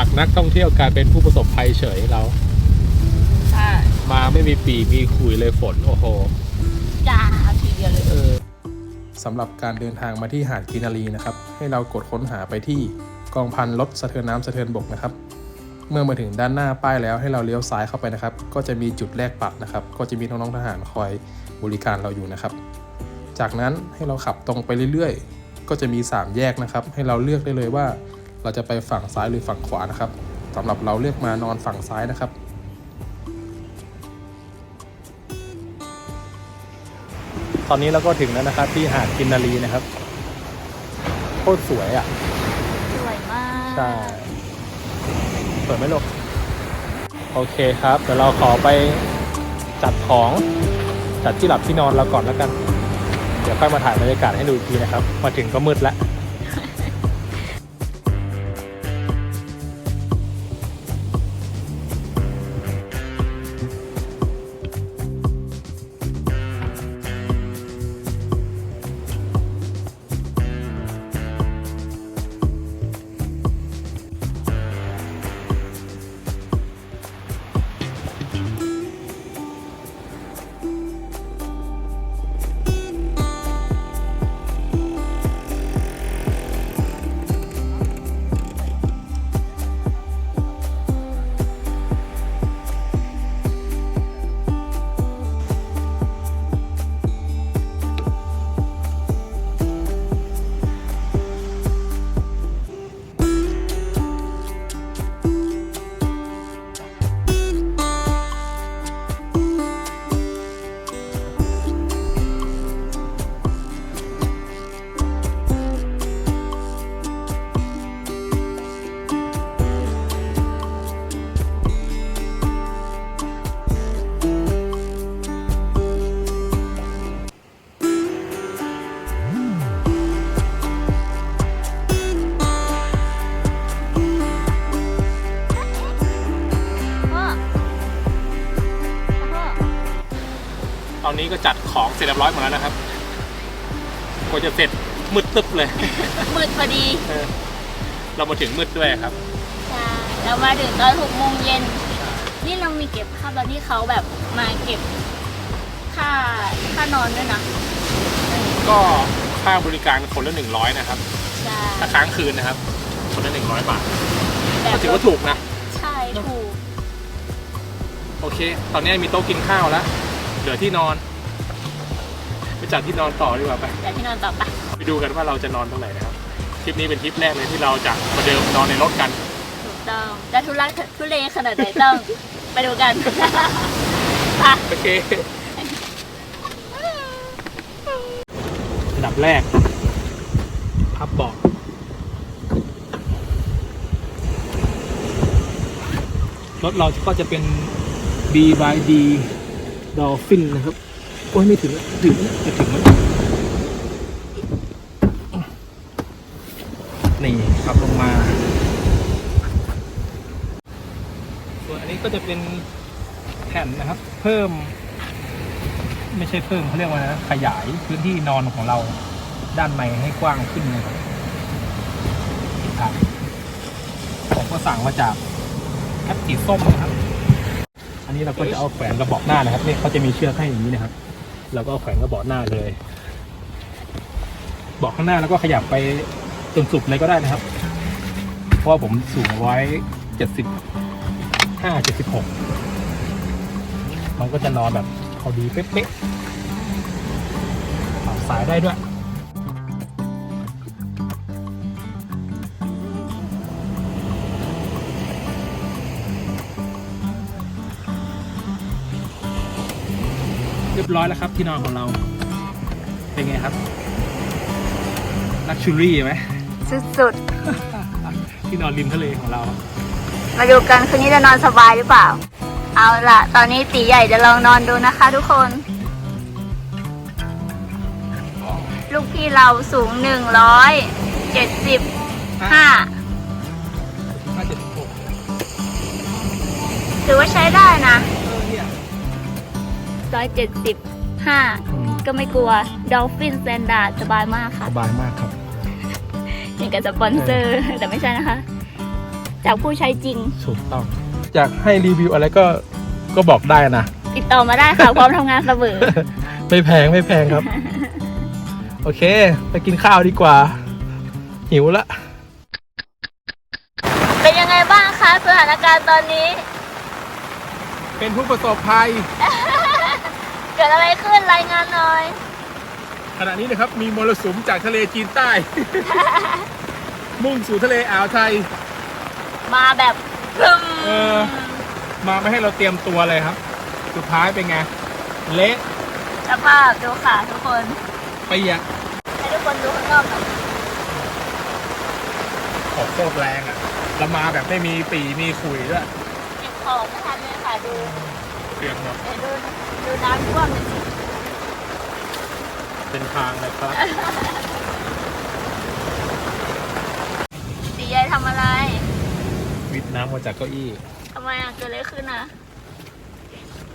จากนักท่องเที่ยวกลายเป็นผู้ประสบภัยเฉยเรา ใช่มาไม่มีปีมีขุยเลยฝนโอ้โหจ้าทีเดียวเลย เออสำหรับการเดินทางมาที่หาดกินารีนะครับ ให้เรากดค้นหาไปที่กองพันรถสะเทินน้ำสะเทินบกนะครับ เมื่อมาถึงด้านหน้าป้ายแล้วให้เราเลี้ยวซ้ายเข้าไปนะครับ ก็จะมีจุดแลกบัตรนะครับ ก็จะมีน้องๆทหารคอยบริการเราอยู่นะครับ จากนั้นให้เราขับตรงไปเรื่อยๆ ก็จะมี 3 แยกนะครับ ให้เราเลือกได้เลยว่า เราจะไปฝั่งซ้ายหรือฝั่งขวานะครับสำหรับเราเลือกมานอนฝั่งซ้ายนะครับ ตอนนี้เราก็ถึงแล้วนะครับ ที่หาดกินนารีนะครับโคตรสวยอะ สวยมากใช่สวยไหมลูกโอเคครับ เดี๋ยวเราขอไปจัดของจัดที่หลับที่นอนเราก่อนแล้วกัน เดี๋ยวค่อยมาถ่ายบรรยากาศให้ดูอีกทีนะครับ มาถึงก็มืดแล้ว อนนี้ก็จัดของเสร็จเรียบร้อยหมดแล้วนะครับกว่าจะเสร็จมืดตึ๊บเลย มืดพอดีเออเรามาถึงมืดด้วยครับ ใช่เรามาถึงตอนหกโมงเย็น นี่เรามีเก็บค่าตอนที่เขาแบบมาเก็บค่าค่านอนด้วยนะก็ค่าบริการคนละหนึ่งร้อยนะครับใช่ถ้าค้างคืนนะครับ คนละหนึ่งร้อยบาทแบก็บถือว่าถูกนะ ใช่ถูก โอเค ตอนนี้มีโต๊ะกินข้าวแล้วเห ลือที่นอน ไปจัดที่นอนต่อดีกว่าไป แต่ที่นอนต่อไป ไปดูกันว่าเราจะนอนตรงไหนนะครับ ทริปนี้เป็นทริปแรกเลยที่เราจะมาเดิมนอนในรถกัน ถูกต้องจะทุลักทุเลขนาดไหนต้อง ไปดูกัน ไปโอเคอันดับแรก พับเบาะรถเราก็จะเป็น B by D Dolphin นะครับ โอ้ยไม่ถึงถึงจะถึงแล้วนี่ขับลงมา ส่วนอันนี้ก็จะเป็นแผ่นนะครับ เพิ่ม ไม่ใช่เพิ่มเขาเรียกว่านะขยายพื้นที่นอนของเราด้านในให้กว้างขึ้นนะครับครับผมก็สั่งมาจากแอปสีส้มนะครับ อันนี้เราก็จะเอาแขวนกระบอกหน้านะครับนี่เขาจะมีเชือกให้อย่างนี้นะครับเราก็เอาแขวนกระบอกหน้าเลย บอกข้างหน้าแล้วก็ขยับไปจนสุดเลยก็ได้นะครับ เพราะว่าผมสูงไว้เจ็ดสิบห้าเจ็ดสิบหกมันก็จะนอนแบบพอดีเป๊ะๆปรับสายได้ด้วย เรียบร้อยแล้วครับที่นอนของเรา เป็นไงครับลักชูรี่ไหมสุดที่นอนริมทะเลของเราๆมาดูกันคืนนี้จะนอนสบายหรือเปล่า เอาล่ะ ตอนนี้ตีใหญ่จะลองนอนดูนะคะทุกคน ลูกพี่เราสูงหนึ่งร้อยเจ็ดสิบห้าน่าจะหกถือว่าใช้ได้นะ เออเนี่ยร้อยเจ็ดสิบห้าก็ไม่กลัว Dolphin Standard สบายมากค่ะ สบายมากครับ อย่างกับสปอนเซอร์ แต่ไม่ใช่นะคะ จากผู้ใช้จริง ถูกต้อง อยากให้รีวิวอะไรก็ก็บอกได้นะ ติดต่อมาได้ค่ะพร้อมทำงานเสมอไม่แพงไม่แพงครับ โอเค ไปกินข้าวดีกว่า หิวละ เป็นยังไงบ้างคะสถานการณ์ตอนนี้ เป็นผู้ประสบภัย เกิดอะไรขึ้นรายงานหน่อย ขณะนี้นะครับมีมรสุมจากทะเลจีนใต้ มุ่งสู่ทะเลอ่าวไทย มาแบบพึมเออ มาไม่ให้เราเตรียมตัวเลยครับ สุดท้ายเป็นไง เละสภาพดูค่ะทุกคนเปียกให้ทุกคนดูข้างนอกหน่อยขอโคตรแรงอะเรามาแบบไม่มีปีมีขุยด้วยเก็บของไม่ทันเลยค่ะดูเปียกหมด เดี๋ยวดู ดูน้ำท่วมหน่อยสิเป็นทางนะครับ ตีใหญ่ทำอะไรวิทน้ำมาจากเก้าอี้ ทำไมอะเกิดอะไรขึ้นอะ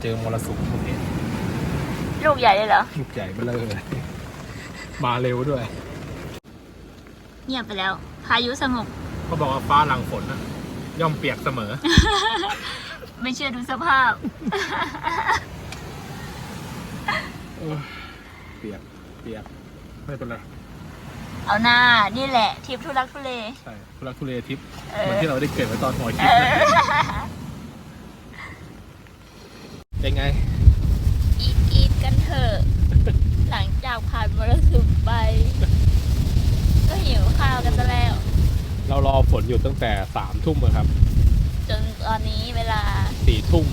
เจอมรสุมพวกนี้ลูกใหญ่เลยเหรอ ลูกใหญ่ไปเลย มาเร็วด้วย เงียบไปแล้ว พายุสงบ เขาบอกว่าฟ้าหลังฝนนะย่อมเปียกเสมอ ไม่เชื่อดูสภาพ เปียก เปียก ไม่เป็นไร เอาหน้านี่แหละทริปทุลักทุเล ใช่ทุลักทุเลทิพย์เอเหมือนอที่เราได้เกิดไว้ตอนหัวคเอลิปนะอเป็นไง อีทอีทกันเถอะ หลังจากผ่านมรสุมไป ก็หิวข้าวกันซะแล้ว เรารอฝนอยู่ตั้งแต่สามทุ่มอะครับจนตอนนี้เวลาสี่ทุ่ม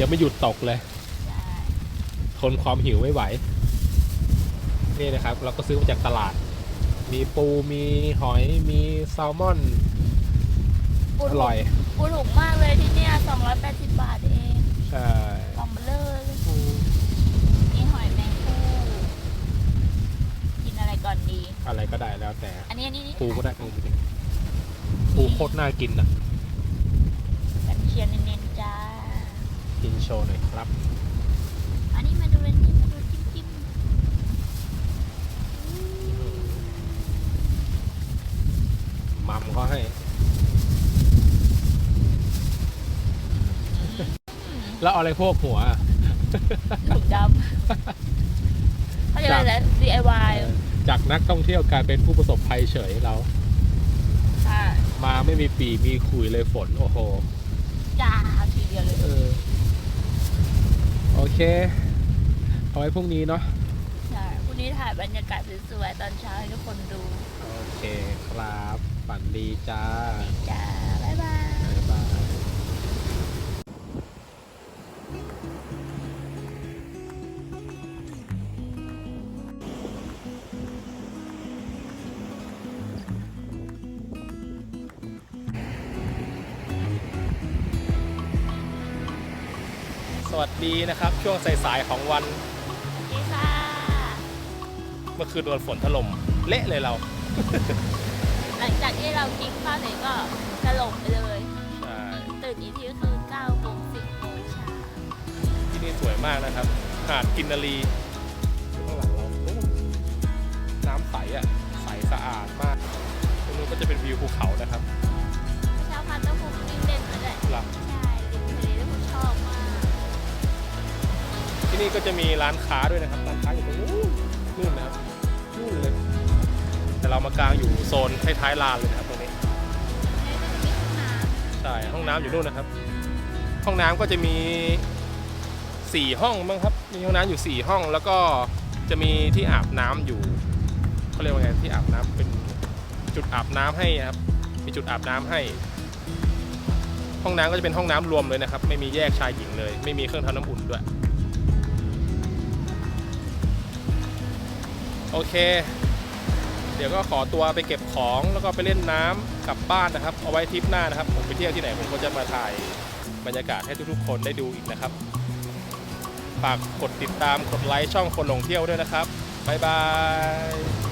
ยังไม่หยุดตกเลย ทนความหิวไม่ไหว นี่นะครับ เราก็ซื้อมาจากตลาด มีปูมีหอยมีแซลมอน ปูอถูกร่อย ปูถูกมากเลยที่เนี่ย280 บาทเองใช่กล่องเบลอเลยมีหอยแมงปูกินอะไรก่อนดี อะไรก็ได้แล้วแต่ อันนี้อันนี้นี่ปูก็ได้ปูปูโคตรน่ากินอะกันเชียงเน้นๆจ้ากินโชว์หน่อยครับ อันนี้มาดูอันนี้มาดูจิ้มจิ้ม มัมก็ให้ แล้วเอาอะไรพวกหัวอะถุงดำเขาเรียกว่าอะไร DIY จากนักท่องเที่ยวกลายเป็นผู้ประสบภัยเฉยเราค่ะมาไม่มีปีมีขุยเลยฝน โอ้โห จ้าทีเดียวเลย เออ โอเค เอาไว้พรุ่งนี้เนาะ ใช่พรุ่งนี้ถ่ายบรรยากาศสวยๆตอนเช้าให้ทุกคนดูโอเคครับ ฝันดีจ้า จ้า บ๊ายบาย วัสดีนะครับ ช่วงสายๆของวันดีค่ะเมื่อคืนโดนฝนถล่มเละเลยเรา หลังจากที่เรากินข้าวเสร็จก็สลบไปเลยใช่ตื่นอีกทีก็คือ9โมง10โมงเช้าที่นี่สวยมากนะครับ หาดกินนารีอยู่ข้างหลังเราโอ้น้ำใสอะ ใสสะอาดมากตรงนู้นก็จะเป็นวิวภูเขานะครับเช้าพันต้องพุงวิ่งเล่นมาด้วยหลับใช่ริมทะเลแล้วผมชอบมาก ที่นี่ก็จะมีร้านค้าด้วยนะครับ ร้านค้าอยู่ตรงนู้นนู่นนะครับนู่นเลย แต่เรามากางอยู่โซนท้ายๆลานเลยนะครับตรงนี้ใช่ห้องน้ำอยู่นู่นนะครับ ห้องน้ำก็จะมีสี่ห้องมั้งครับ มีห้องน้ำอยู่สี่ห้องแล้วก็จะมีที่อาบน้ำอยู่เขาเรียกว่าไงที่อาบน้ำเป็นจุดอาบน้ำให้นะครับ มีจุดอาบน้ำให้ ห้องน้ำก็จะเป็นห้องน้ำรวมเลยนะครับ ไม่มีแยกชายหญิงเลย ไม่มีเครื่องทำน้ำอุ่นด้วย โอเค เดี๋ยวก็ขอตัวไปเก็บของแล้วก็ไปเล่นน้ำกลับบ้านนะครับ เอาไว้ทริปหน้านะครับ ผมไปเที่ยวที่ไหนผมก็จะมาถ่ายบรรยากาศให้ทุกๆ คนได้ดูอีกนะครับ ฝากกดติดตามกดไลค์ช่องคนหลงเที่ยวด้วยนะครับบ๊ายบาย